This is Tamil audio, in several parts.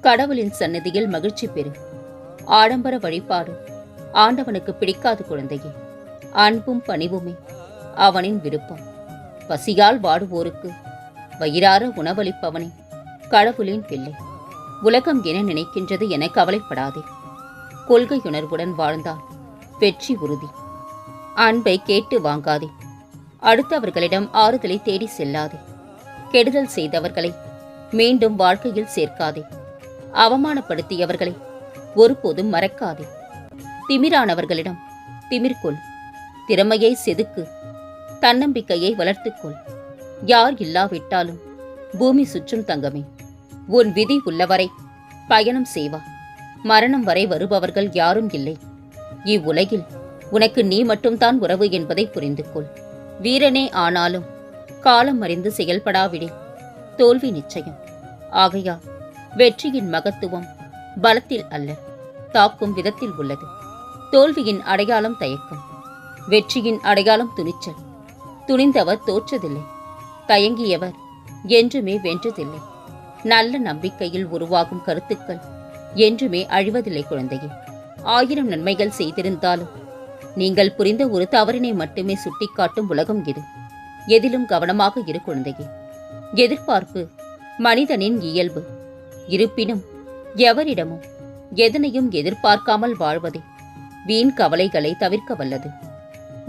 கடவுளின் சன்னதியில் மகிழ்ச்சி பெறு. ஆடம்பர வழிபாடு. ஆண்டவனுக்கு பிடிக்காது குழந்தையே. அன்பும் பணிவுமே. அவனின் விருப்பம். பசியால் வாடுவோருக்கு வயிறார உணவளிப்பவனே. கடவுளின் பிள்ளை. உலகம் என நினைக்கின்றது என கவலைப்படாதே. கொள்கையுணர்வுடன் வாழ்ந்தால் வெற்றி உறுதி. அன்பை கேட்டு வாங்காதே. அடுத்தவர்களிடம் ஆறுதலை தேடி செல்லாதே. கெடுதல் செய்தவர்களை மீண்டும் வாழ்க்கையில் சேர்க்காதே. அவமானப்படுத்தியவர்களை ஒருபோதும் மறக்காதே. திமிரானவர்களிடம் திமிர்கொள். திறமையை செதுக்கு. தன்னம்பிக்கையை வளர்த்துக்கொள். யார் இல்லாவிட்டாலும் பூமி சுற்றும் தங்கமே. உன் விதி உள்ளவரை பயணம் செய்வா. மரணம் வரை வருபவர்கள் யாரும் இல்லை. இவ்வுலகில் உனக்கு நீ மட்டும்தான் உறவு என்பதை புரிந்து கொள் வீரனே ஆனாலும் காலம் அறிந்து செயல்படாவிடே. தோல்வி நிச்சயம். ஆகையா வெற்றியின் மகத்துவம் பலத்தில் அல்ல தாக்கும் விதத்தில் உள்ளது. தோல்வியின் அடையாளம் தயக்கம். வெற்றியின் அடையாளம் துணிச்சல். துணிந்தவர் தோற்றதில்லை தயங்கியவர் என்றுமே வென்றதில்லை. நல்ல நம்பிக்கையில் உருவாகும் கருத்துக்கள் என்றுமே அழிவதில்லை குழந்தையே. ஆயிரம் நன்மைகள் செய்திருந்தாலும் நீங்கள் புரிந்த ஒரு தவறினை மட்டுமே சுட்டிக்காட்டும் உலகம் இது. எதிலும் கவனமாக இரு குழந்தையே. எதிர்பார்ப்பு மனிதனின் இயல்பு. இருப்பினும் எவரிடமும் எதனையும் எதிர்பார்க்காமல் வாழ்வதே வீண் கவலைகளை தவிர்க்க வல்லது.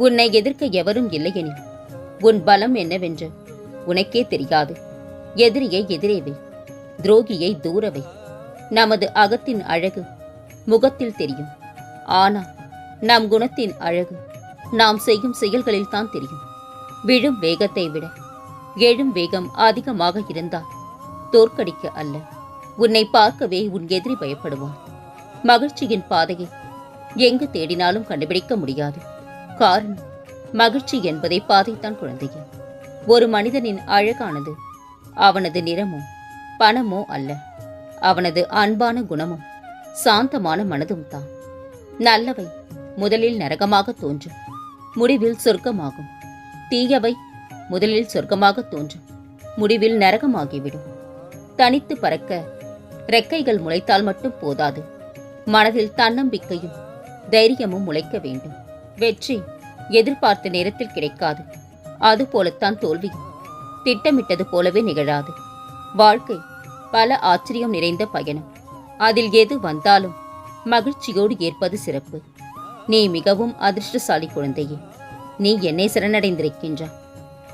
உன்னை எதிர்க்க எவரும் இல்லையெனில் உன் பலம் என்னவென்று உனக்கே தெரியாது. எதிரியை எதிரேவை துரோகியை தூரவை நமது அகத்தின் அழகு முகத்தில் தெரியும். ஆனால் நம் குணத்தின் அழகு நாம் செய்யும் செயல்களில் தான் தெரியும். விழும் வேகத்தை விட எழும் வேகம் அதிகமாக இருந்தால் தோற்கடிக்க அல்ல. உன்னை பார்க்கவே உன் எதிரி பயப்படுவான். மகிழ்ச்சியின் பாதையை எங்கு தேடினாலும் கண்டுபிடிக்க முடியாது. காரணம் மகிழ்ச்சி என்பதை பாதைத்தான் குழந்தையே. ஒரு மனிதனின் அழகானது அவனது நிறமோ பணமோ அல்ல. அவனது அன்பான குணமும் சாந்தமான மனதும் தான். நல்லவை முதலில் நரகமாக தோன்றும். முடிவில் சொர்க்கமாகும். தீயவை முதலில் சொர்க்கமாக தோன்றும். முடிவில் நரகமாகிவிடும். தனித்து பறக்க ரெக்கைகள் முளைத்தால் மட்டும் போதாது. மனதில் தன்னம்பிக்கையும் தைரியமும் முளைக்க வேண்டும். வெற்றி எதிர்பார்த்த நேரத்தில் கிடைக்காது. அதுபோலத்தான் தோல்வி திட்டமிட்டது போலவே நிகழாது. வாழ்க்கை பல ஆச்சரியம் நிறைந்த பயணம். அதில் எது வந்தாலும் மகிழ்ச்சியோடு ஏற்பது சிறப்பு. நீ மிகவும் அதிர்ஷ்டசாலி குழந்தையே. நீ என்னை சரணடைந்திருக்கின்றாய்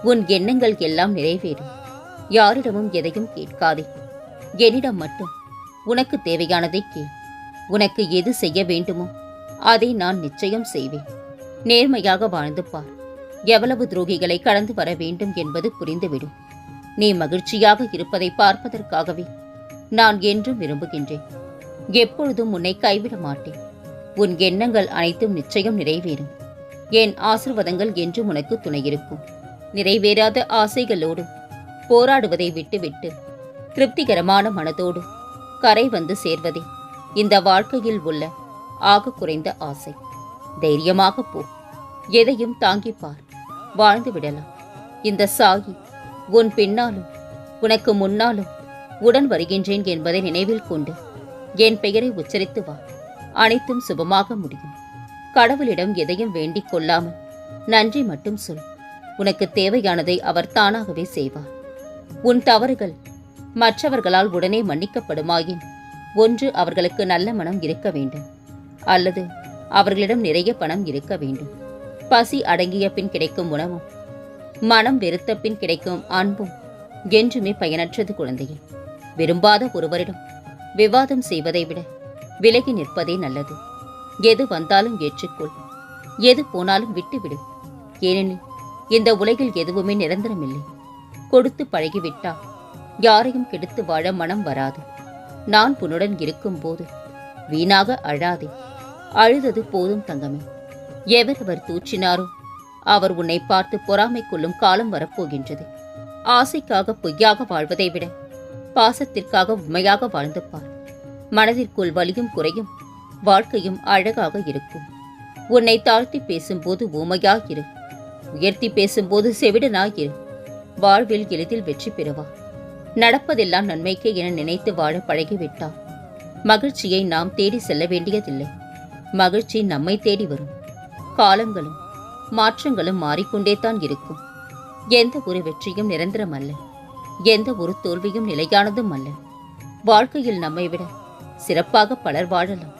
உன் எண்ணங்கள் எல்லாம் நிறைவேறும் யாரிடமும் எதையும் கேட்காதே. என்னிடம் மட்டும் உனக்கு தேவையானதை கே உனக்கு எது செய்ய வேண்டுமோ அதை நான் நிச்சயம் செய்வேன். நேர்மையாக வாழ்ந்து பார். எவ்வளவு துரோகிகளை கடந்து வர வேண்டும் என்பது புரிந்துவிடும். நீ மகிழ்ச்சியாக இருப்பதை பார்ப்பதற்காகவே நான் என்றும் விரும்புகின்றேன். எப்பொழுதும் உன்னை கைவிட மாட்டேன். உன் எண்ணங்கள் அனைத்தும் நிச்சயம் நிறைவேறும். என் ஆசிர்வாதங்கள் என்றும் உனக்கு துணையிருக்கும். நிறைவேறாத ஆசைகளோடு போராடுவதை விட்டுவிட்டு திருப்திகரமான மனதோடு கரை வந்து சேர்வதே. இந்த வாழ்க்கையில் உள்ள ஆக குறைந்த ஆசை. தைரியமாக போ. எதையும் தாங்கிப் பார். வாழ்ந்து விடலாம். இந்த சாகி உன் பின்னாலும் உனக்கு முன்னாலும் உடன் வருகின்றேன் என்பதை நினைவில் கொண்டு என் பெயரை உச்சரித்து வா. அனைத்தும் சுபமாக முடியும். கடவுளிடம் எதையும் வேண்டிக் கொள்ளாமல் நன்றி மட்டும் சொல். உனக்கு தேவையானதை அவர் தானாகவே செய்வார். உன் தவறுகள் மற்றவர்களால் உடனே மன்னிக்கப்படுமாயின். ஒன்று அவர்களுக்கு நல்ல மனம் இருக்க வேண்டும். அல்லது அவர்களிடம் நிறைய பணம் இருக்க வேண்டும். பசி அடங்கிய பின் கிடைக்கும் உணவும் மனம் வெறுத்த பின் கிடைக்கும் அன்பும் என்றுமே பயனற்றது குழந்தையே. விரும்பாத ஒருவரிடம் விவாதம் செய்வதை விட விலகி நிற்பதே நல்லது. எது வந்தாலும் ஏற்றுக்கொள். எது போனாலும் விட்டுவிடு. ஏனெனில் இந்த உலகில் எதுவுமே நிரந்தரமில்லை. கொடுத்து பழகிவிட்டா யாரையும் கெடுத்து வாழ மனம் வராது. நான் உன்னுடன் இருக்கும்போது வீணாக அழாதே. அழுதது போதும் தங்கமே. எவரவர் தூற்றினாரோ அவர் உன்னை பார்த்து பொறாமை கொள்ளும் காலம் வரப்போகின்றது. ஆசைக்காக பொய்யாக வாழ்வதை விட பாசத்திற்காக உண்மையாக வாழ்ந்து பார். மனதிற்குள் வலியும் குறையும் வாழ்க்கையும் அழகாக இருக்கும். உன்னை தாழ்த்தி பேசும்போது ஊமையாயிரு உயர்த்தி பேசும்போது செவிடனாயிரு வாழ்வில் எளிதில் வெற்றி பெறுவா நடப்பதெல்லாம் நன்மைக்கே என நினைத்து வாழ பழகிவிட்டார். மகிழ்ச்சியை நாம் தேடி செல்ல வேண்டியதில்லை. மகிழ்ச்சி நம்மை தேடி வரும். காலங்களும் மாற்றங்களும் மாறிக்கொண்டே தான் இருக்கும். எந்த ஒரு வெற்றியும் நிரந்தரம் அல்ல. எந்த ஒரு தோல்வியும் நிலையானதும் அல்ல. வாழ்க்கையில் நம்மை விட சிறப்பாக பலர் வாழலாம்.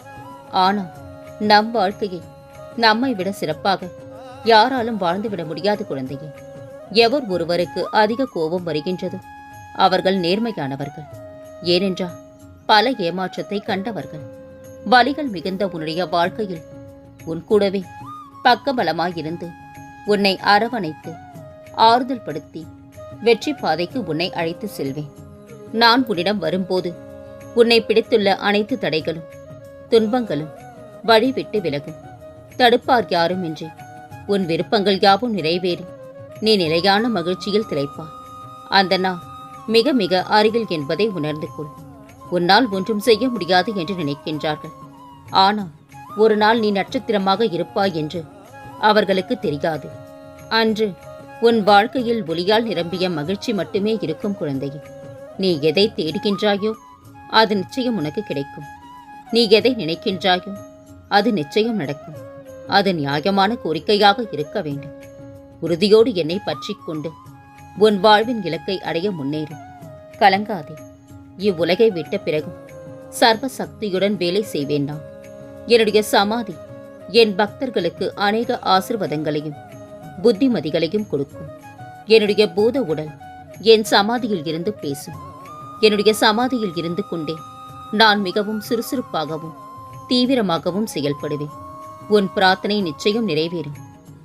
ஆனால் நம் வாழ்க்கையை நம்மை விட சிறப்பாக யாராலும் வாழ்ந்துவிட முடியாது குழந்தையே. எவர் ஒருவருக்கு அதிக கோபம் வருகின்றதோ அவர்கள் நேர்மையானவர்கள். ஏனென்றால் பல ஏமாற்றத்தை கண்டவர்கள். வலிகள் மிகுந்த உன்னுடைய வாழ்க்கையில் உன் கூடவே பக்கபலமாயிருந்து உன்னை அரவணைத்து ஆறுதல் படுத்தி வெற்றி பாதைக்கு உன்னை அழைத்து செல்வேன். நான் உன்னிடம் வரும்போது உன்னை பிடித்துள்ள அனைத்து தடைகளும் துன்பங்களும் வழிவிட்டு விலகும். தடுப்பார் யாரும் இன்றி உன் விருப்பங்கள் யாவும் நிறைவேறி நீ நிலையான மகிழ்ச்சியில் திளைப்பாய். அந்த நாள் மிக மிக அருகில் என்பதை உணர்ந்து கொள். உன்னால் ஒன்றும் செய்ய முடியாது என்று நினைக்கின்றார்கள். ஆனால் ஒரு நாள் நீ நட்சத்திரமாக இருப்பாய் என்று அவர்களுக்கு தெரியாது. அன்று உன் வாழ்க்கையில் ஒளியால் நிரம்பிய மகிழ்ச்சி மட்டுமே இருக்கும் குழந்தையே. நீ எதை தேடுகின்றாயோ அது நிச்சயம் உனக்கு கிடைக்கும். நீ எதை நினைக்கின்றாயோ அது நிச்சயம் நடக்கும். அது நியாயமான கோரிக்கையாக இருக்க வேண்டும். உறுதியோடு என்னை பற்றிக் கொண்டு உன் வாழ்வின் இலக்கை அடைய முன்னேறு. கலங்காதே. இவ்வுலகை விட்ட பிறகும் சர்வ சக்தியுடன் வேலை செய்வேன் நான். என்னுடைய சமாதி என் பக்தர்களுக்கு அநேக ஆசிர்வாதங்களையும் புத்திமதிகளையும் கொடுக்கும். என்னுடைய பூத உடல் என் சமாதியில் இருந்து பேசும். என்னுடைய சமாதியில் இருந்து கொண்டே நான் மிகவும் சுறுசுறுப்பாகவும் தீவிரமாகவும் செயல்படுவேன். உன் பிரார்த்தனை நிச்சயம் நிறைவேறும்.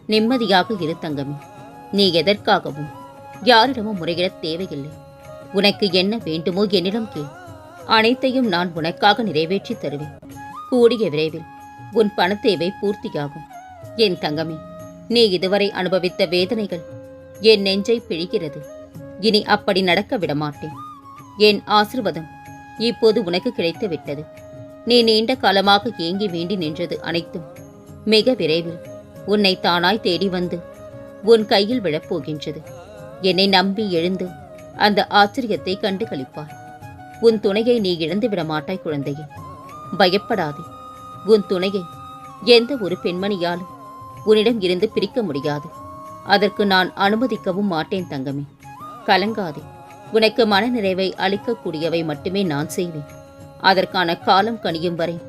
நிம்மதியாக இரு தங்கமே. நீ எதற்காகவும் யாரிடமும் முறையிடத் தேவையில்லை. உனக்கு என்ன வேண்டுமோ என்னிடம் கேள். அனைத்தையும் நான் உனக்காக நிறைவேற்றி தருவேன். கூடிய விரைவில் உன் பணத்தேவை பூர்த்தியாகும். என் தங்கமே நீ இதுவரை அனுபவித்த வேதனைகள் என் நெஞ்சை பிழிகிறது. இனி அப்படி நடக்க விடமாட்டேன். என் ஆசிர்வாதம் இப்போது உனக்கு கிடைத்து விட்டது நீ நீண்ட காலமாக ஏங்கி வேண்டி நின்றது அனைத்தும் மிக விரைவில் உன்னை தானாய் தேடி வந்து உன் கையில் விழப்போகின்றது. என்னை நம்பி எழுந்து அந்த ஆச்சரியத்தை கண்டு கழிப்பார் உன் துணையை நீ இழந்து விட மாட்டாய் குழந்தையே. பயப்படாதே. உன் துணையை எந்த ஒரு பெண்மணியாலும் உன்னிடம் இருந்து பிரிக்க முடியாது. அதற்கு நான் அனுமதிக்கவும் மாட்டேன் தங்கமே. கலங்காதே. உனக்கு மனநிறைவை அளிக்கக்கூடியவை மட்டுமே நான் செய்வேன். அதற்கான காலம் கனியும் வரை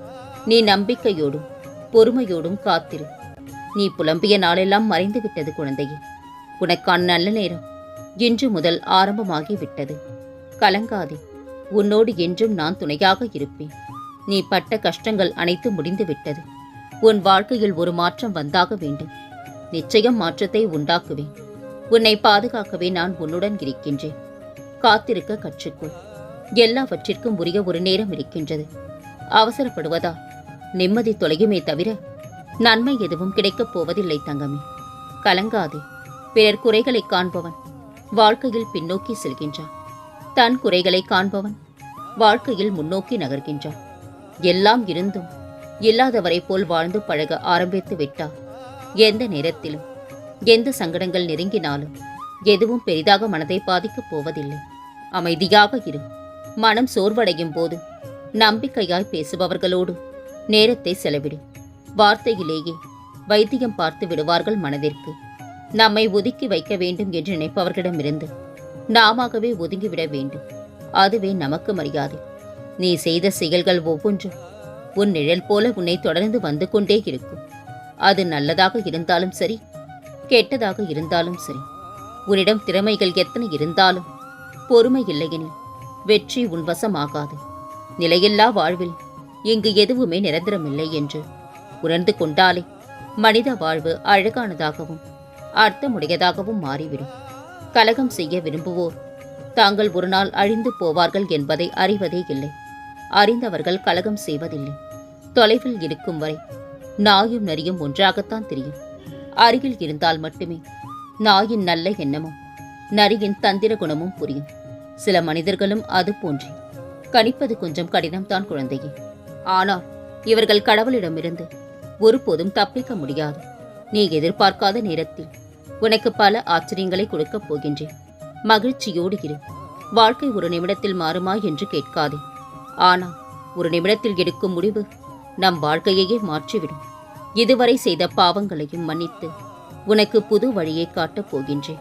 நீ நம்பிக்கையோடும் பொறுமையோடும் காத்திரு. நீ புலம்பிய நாளெல்லாம் மறைந்து விட்டது குழந்தையே. உனக்கான நல்ல நேரம் இன்று முதல் ஆரம்பமாகிவிட்டது. கலங்காதே உன்னோடு என்றும் நான் துணையாக இருப்பேன். நீ பட்ட கஷ்டங்கள் அனைத்தும் முடிந்துவிட்டது. உன் வாழ்க்கையில் ஒரு மாற்றம் வந்தாக வேண்டும். நிச்சயம் மாற்றத்தை உண்டாக்குவேன். உன்னை பாதுகாக்கவே நான் உன்னுடன் இருக்கின்றேன். காத்திருக்க கற்றுக்கொள். எல்லாவற்றிற்கும் உரிய ஒரு நேரம் இருக்கின்றது. அவசரப்படுவதா? நிம்மதி தொலையுமே தவிர நன்மை எதுவும் கிடைக்கப் போவதில்லை தங்கமே. கலங்காதே பிறர் குறைகளை காண்பவன். வாழ்க்கையில் பின்னோக்கி செல்கின்றான். தன் குறைகளை காண்பவன் வாழ்க்கையில் முன்னோக்கி நகர்கின்றான். எல்லாம் இருந்தும் இல்லாதவரை போல் வாழ்ந்து பழக ஆரம்பித்து விட்டார் எந்த நேரத்திலும் எந்த சங்கடங்கள் நெருங்கினாலும் எதுவும் பெரிதாக மனதை பாதிக்கப் போவதில்லை. அமைதியாக இரு. மனம் சோர்வடையும் போது நம்பிக்கையாய் பேசுபவர்களோடு நேரத்தை செலவிடு. வார்த்தையிலேயே வைத்தியம் பார்த்து விடுவார்கள் மனதிற்கு. நம்மை ஒதுக்கி வைக்க வேண்டும் என்று நினைப்பவர்களிடமிருந்து நாமவே ஒதுங்கிவிட வேண்டும். அதுவே நமக்கு மரியாதை. நீ செய்த செயல்கள் ஒவ்வொன்றும் உன் நிழல் போல உன்னை தொடர்ந்து வந்து கொண்டே இருக்கும். அது நல்லதாக இருந்தாலும் சரி கெட்டதாக இருந்தாலும் சரி. உன்னிடம் திறமைகள் எத்தனை இருந்தாலும் பொறுமை இல்லையெனில் வெற்றி உன்வசமாகாது நிலையில்லா வாழ்வில் இங்கு எதுவுமே நிரந்தரமில்லை என்று உணர்ந்து கொண்டாலே மனித வாழ்வு அழகானதாகவும் அர்த்தமுடையதாகவும் மாறிவிடும். கலகம் செய்ய விரும்புவோர் தாங்கள் ஒரு நாள் அழிந்து போவார்கள் என்பதை அறிவதே இல்லை. அறிந்தவர்கள் கலகம் செய்வதில்லை. தொலைவில் இருக்கும் வரை நாயும் நரியும் ஒன்றாகத்தான் தெரியும். அருகில் இருந்தால் மட்டுமே நாயின் நல்ல எண்ணமும் நரியின் தந்திர குணமும் புரியும். சில மனிதர்களும் அது போன்றே. கணிப்பது கொஞ்சம் கடினம்தான் குழந்தையே. ஆனால் இவர்கள் கடவுளிடமிருந்து ஒருபோதும் தப்பிக்க முடியாது. நீ எதிர்பார்க்காத நேரத்தில் உனக்கு பல ஆச்சரியங்களை கொடுக்கப் போகின்றேன். மகிழ்ச்சியோடு இரு. வாழ்க்கை ஒரு நிமிடத்தில் மாறுமா என்று கேட்காதே. ஆனால் ஒரு நிமிடத்தில் எடுக்கும் முடிவு நம் வாழ்க்கையையே மாற்றிவிடும். இதுவரை செய்த பாவங்களையும் மன்னித்து உனக்கு புது வழியை காட்டப் போகின்றேன்.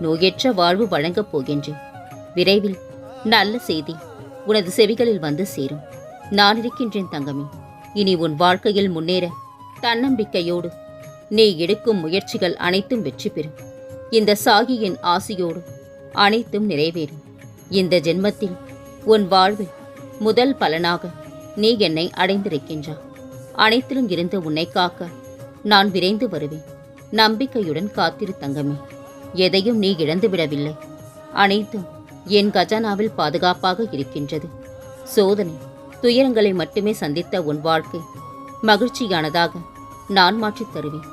நோயற்ற வாழ்வு வழங்கப் போகின்றேன். விரைவில் நல்ல செய்தி உனது செவிகளில் வந்து சேரும். நான் இருக்கின்றேன் தங்கமே. இனி உன் வாழ்க்கையில் முன்னேற தன்னம்பிக்கையோடு நீ எடுக்கும் முயற்சிகள் அனைத்தும் வெற்றி பெறும். இந்த சாகியின் ஆசியோடு அனைத்தும் நிறைவேறும். இந்த ஜென்மத்தில் உன் வாழ்வில் முதல் பலனாக நீ என்னை அடைந்திருக்கின்றாய். அனைத்திலும் இருந்து உன்னை காக்க நான் விரைந்து வருவேன். நம்பிக்கையுடன் காத்திரு தங்கமே. எதையும் நீ இழந்து விடவில்லை. அனைத்தும் என் கஜானாவில் பாதுகாப்பாக இருக்கின்றது. சோதனை துயரங்களை மட்டுமே சந்தித்த உன் வாழ்க்கை மகிழ்ச்சியானதாக நான் மாற்றித் தருவேன்.